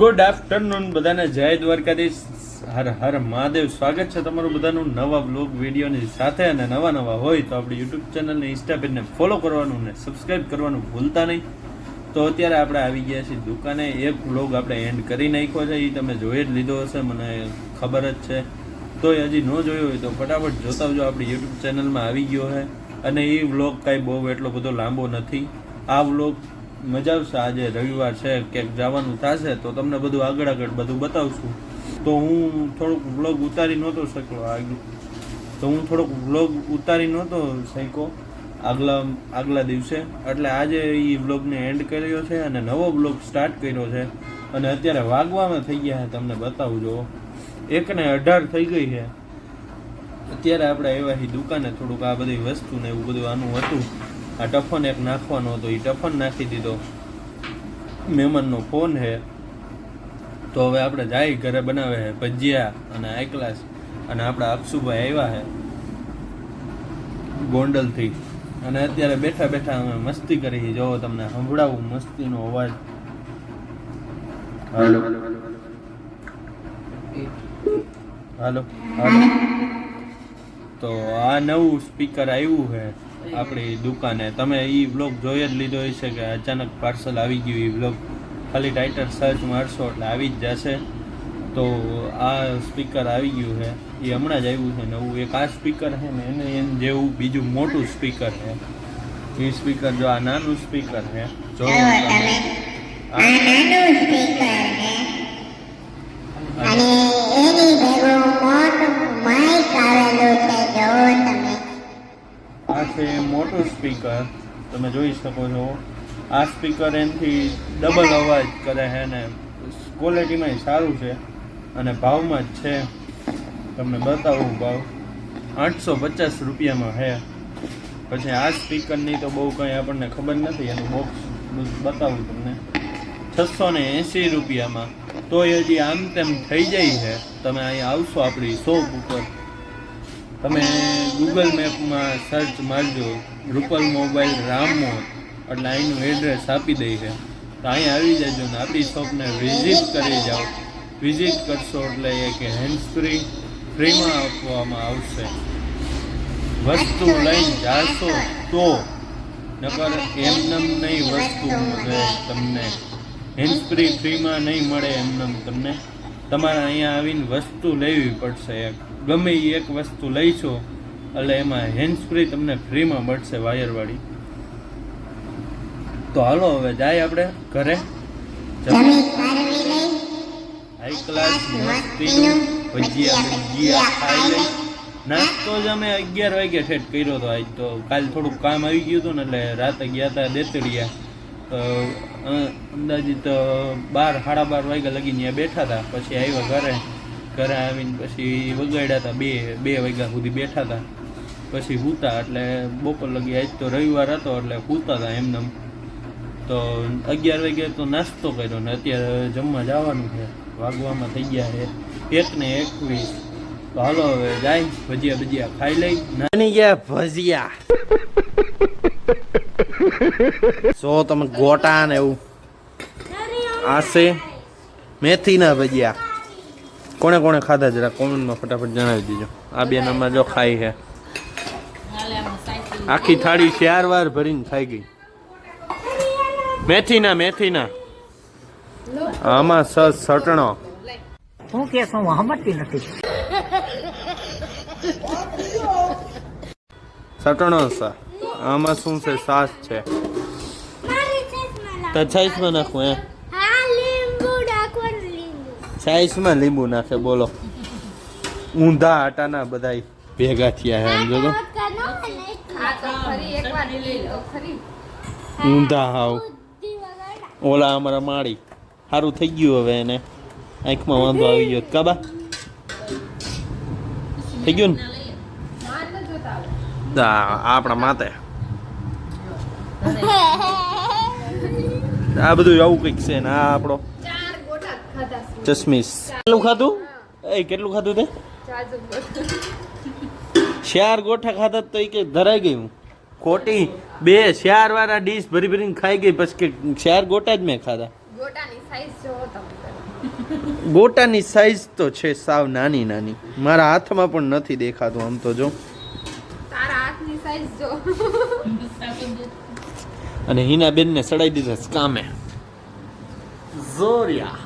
Good afternoon બધાને, જય દ્વારકાધીશ. હર હર મહાદેવ. સ્વાગત છે તમારું બધાનું નવા બ્લોગ વિડીયોની સાથે. અને નવા નવા હોય તો આપણી યુટ્યુબ ચેનલને ઇન્સ્ટા પેજને ફોલો કરવાનું ને સબસ્ક્રાઈબ કરવાનું ભૂલતા નહીં. તો અત્યારે આપણે આવી ગયા છીએ દુકાને. એક બ્લોગ આપણે એન્ડ કરી નાખ્યો છે. એ તમે જોઈ જ લીધો હશે. મને ખબર જ છે. તોય હજી ન જોયો હોય તો ફટાફટ જોતા જો આપણી યુટ્યુબ ચેનલમાં આવી ગયો છે. અને એ વ્લોગ કાંઈ બહુ એટલો બધો લાંબો નથી. આ વ્લોગ મજા આવશે આજે, રવિવાર છે, ક્યાંક જવાનું થશે તો તમને બધું આગળ આગળ બધું બતાવશું. તો હું થોડુંક વ્લોગ ઉતારી નહોતો શક્યો આગળ. તો હું થોડોક વ્લોગ ઉતારી નહોતો શક્યો આગલા આગલા દિવસે. એટલે આજે એ વ્લોગને એન્ડ કર્યો છે અને નવો વ્લોગ સ્ટાર્ટ કર્યો છે. અને અત્યારે વાગવામાં થઈ ગયા છે, તમને બતાવું જો એકને અઢાર થઈ ગઈ છે. અત્યારે આપણે એવા દુકાને, થોડુંક આ બધી વસ્તુ ને એવું બધું આનું હતું. આ ટફન એક નાખવાનો હતો. એ ટફન નાખી દીધો. મહેમાનનો ફોન છે તો હવે આપણે જાય ઘરે બનાવે છે ભજીયા અને હાઈ ક્લાસ અને આપણા અક્ષુભાઈ આવ્યા છે ગોંડલથી. અને અત્યારે બેઠા બેઠા અમે મસ્તી કરી જો તમને સંભળાવું મસ્તીનો અવાજ. હાલો. હાલો. હાલો. તો આ નવું સ્પીકર આવ્યું છે આપણી દુકાને. તમે એ બ્લોગ જોઈ જ લીધો હશે કે અચાનક પાર્સલ આવી ગયું એ બ્લોગ ખાલી ટાઇટલ સર્ચ મારશો એટલે આવી જ જશે. તો આ સ્પીકર આવી ગયું છે. એ હમણાં જ આવ્યું છે નવું. એક આ સ્પીકર છે ને એને એમ જેવું બીજું મોટું સ્પીકર છે. એ સ્પીકર જો આ નાનું સ્પીકર છે. જો અને મોટું સ્પીકર તમે જોઈ શકો છો. આ સ્પીકર એનાથી ડબલ અવાજ કરે છે ને ક્વોલિટીમાં સારું છે અને ભાવમાં જ છે. તમને બતાવું ભાવ. આઠસો પચાસ રૂપિયામાં છે. પછી આ સ્પીકરની તો બહુ કંઈ આપણને ખબર નથી, એનું બોક્સ બતાવું તમને. છસો ને એંસી રૂપિયામાં. તો એ હજી આમ તેમ થઈ જાય છે. તમે અહીં આવશો આપણી શોપ ઉપર. તમે ગૂગલ મેપમાં સર્ચ મારજો રૂપલ મોબાઈલ રામો એટલે અહીંનું એડ્રેસ આપી દઈ છે. તો અહીં આવી જજો ને આપણી શોપને વિઝિટ કરી જાઓ. વિઝિટ કરશો એટલે એ કે હેન્ડ ફ્રી ફ્રીમાં આપવામાં આવશે. વસ્તુ લઈને જાશો તો, નકર એમનેમ નહીં વસ્તુ તમને. હેન્ડ ફ્રી ફ્રીમાં નહીં મળે એમનેમ તમને. તમારે અહીંયા આવીને વસ્તુ લેવી પડશે. એક ગમે એ એક વસ્તુ લઈશો એટલે એમાં હેન્ડ ફ્રી તમને ફ્રીમાં મળશે વાયરવાળી. તો હાલો હવે જાય આપણે ઘરે. High class મસ્તીનું. ભજીયા ભજીયા ખાઈ લઈ નાસ્તો જ અમે અગિયાર વાગે ઠેઠ કર્યો હતો આજ તો કાલ થોડુંક કામ આવી ગયું હતું ને એટલે રાતે ગયા હતા દેતડિયા. અંદાજિત બાર સાડા બાર વાગ્યા લગી ત્યાં બેઠા હતા પછી આવ્યા ઘરે. ઘરે આવીને પછી વગાડ્યા હતા બે બે વાગ્યા સુધી બેઠા હતા પછી સૂતા એટલે બપોર લગી આજ તો રવિવાર હતો એટલે સૂતા હતા એમને તો અગિયાર વાગે તો નાસ્તો કર્યો ને અત્યારે જમવા જવાનું છે. વાગવામાં થઈ ગયા છે એક ને એકવીસ. તો હાલો હવે જાય ભજીયા ભજીયા ખાઈ લઈ. નાની ગયા ભજીયા. સો તમે ગોટા ને એવું. આ છે મેથીના ભજીયા. કોણે કોણે ખાધા જરા કોમેન્ટમાં ફટાફટ જણાવી દેજો. આ બે નંબર જો ખાઈ છે. આખી થાળી ચાર વાર ભરીને ખાઈ ગઈ. મેથીના મેથીના. આમાં સ સટણો. હું કે છું સમજતી નથી. સટણો છે. આમાં શું છે? સાસ છે. તો છાઈસમાં નાખું એ છાઈસમાં લીંબુ નાખે બોલો. ઊંધા આટાના બધા ભેગા થયા હે સમજો તો ઊંધા હાવ. ઓલા અમારા માળી. સારું થઈ ગયું હવે એને. આંખમાં વાંધો આવી ગયો. કાબા થઈ ગયું ને? આ આપણા માતે આ બધું આવું કંઈક છે ને આ આપણો ચશ્મીશ કેટલું ખાધું? એ કેટલું ખાધું તે? ચાર ગોઠા ખાધા તો એ કે ધરાઈ ગયું. ખોટી. બે ચાર વાળા ડીશ ભરી ભરીને ખાઈ ગઈ પછી કે ચાર ગોટા જ મેં ખાધા. ગોટાની સાઈઝ ગોટાની સાઈઝ તો છે સાવ નાની નાની. મારા હાથમાં પણ નથી દેખાતું આમ તો જો. તારા હાથની સાઈઝ જો અને હિનાબેનને સડાઈ દીધા કામે. જોરિયા.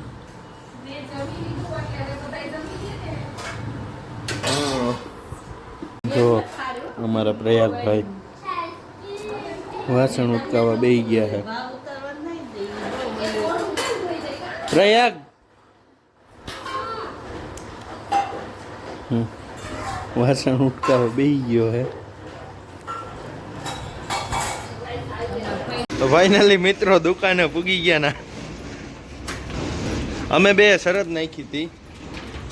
જો અમારા પ્રયાગભાઈ વાસણ ઉટકાવવા બે ગયા છે. પ્રયાગ. વાસણ ઉટકાવવા બે ગયો હે તો મિત્રો, દુકાને પૂગી ગયા ના અમે બે શરત નાખી હતી.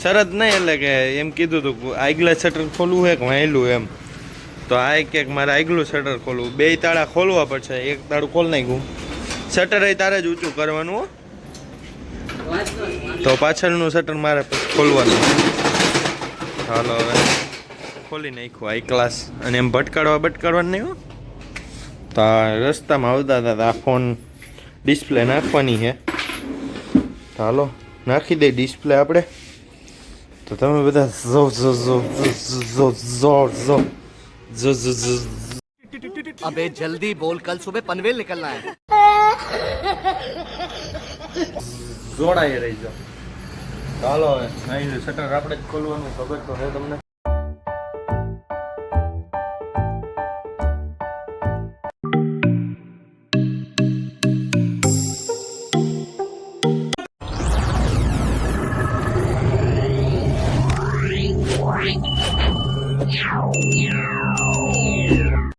શરત નહીં એટલે કે એમ કીધું હતું આગલા શટર ખોલવું હે કે વાયલું એમ. તો આ એક મારે આગલું શટર ખોલવું. બે તાળા ખોલવા પડશે. એક તાળું ખોલ નાખ્યું. શટર એ તારે જ ઊંચું કરવાનું. તો પાછળનું શટર મારે ખોલવાનું. હાલો હવે. ખોલી નાખ્યું આઈ ક્લાસ અને એમ ભટકાડવા ભટકાડવાનું નહીં હો. તા રસ્તામાં આવતા હતા આ ફોન ડિસ્પ્લે નાખવાની છે. તો હાલો નાખી દે ડિસ્પ્લે આપણે. તો તમે બધા ઝો ઝો ઝો ઝો ઝો ઝો ઝો ઝો. અબે જલ્દી બોલ કલ સુબહ પનવેલ નીકળના હે. જોડાઈ રહી જાઓ ચાલો નહીં શટર આપણે જ ખોલવાનું ખબર તો હે તમને.